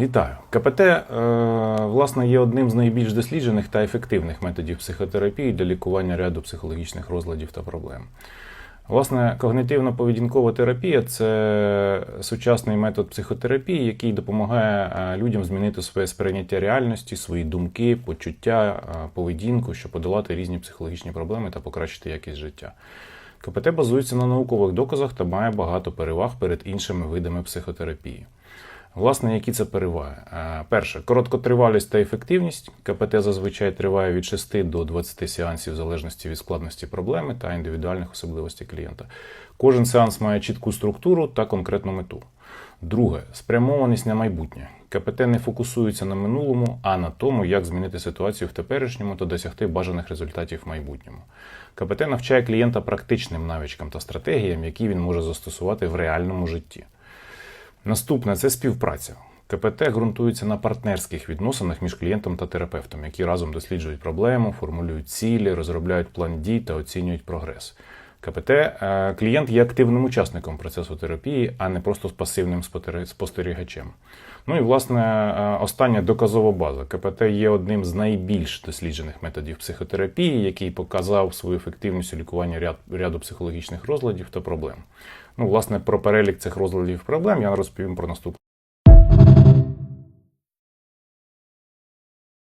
Вітаю. КПТ е, власне є одним з найбільш досліджених та ефективних методів психотерапії для лікування ряду психологічних розладів та проблем. Власне, когнитивно-поведінкова терапія це сучасний метод психотерапії, який допомагає е, людям змінити своє сприйняття реальності, свої думки, почуття, е, поведінку, щоб подолати різні психологічні проблеми та покращити якість життя. КПТ базується на наукових доказах та має багато переваг перед іншими видами психотерапії. Власне, які це переваги? Е, Перше, короткотривалість та ефективність. КПТ зазвичай триває від 6 до 20 сеансів в залежності від складності проблеми та індивідуальних особливостей клієнта. Кожен сеанс має чітку структуру та конкретну мету. Друге, спрямованість на майбутнє. КПТ не фокусується на минулому, а на тому, як змінити ситуацію в теперішньому та досягти бажаних результатів в майбутньому. КПТ навчає клієнта практичним навичкам та стратегіям, які він може застосувати в реальному житті. Наступне це співпраця. КПТ ґрунтується на партнерських відносинах між клієнтом та терапевтом, які разом досліджують проблему, формулюють цілі, розробляють план дій та оцінюють прогрес. КПТ е, клієнт є активним учасником процесу терапії, а не просто пасивним спостерігачем. Ну і власне е, остання доказова база. КПТ є одним з найбільш досліджених методів психотерапії, який показав свою ефективність у лікуванні ряд, ряду психологічних розладів та проблем. Ну, власне, про перелік цих розладів проблем я розповім про наступне.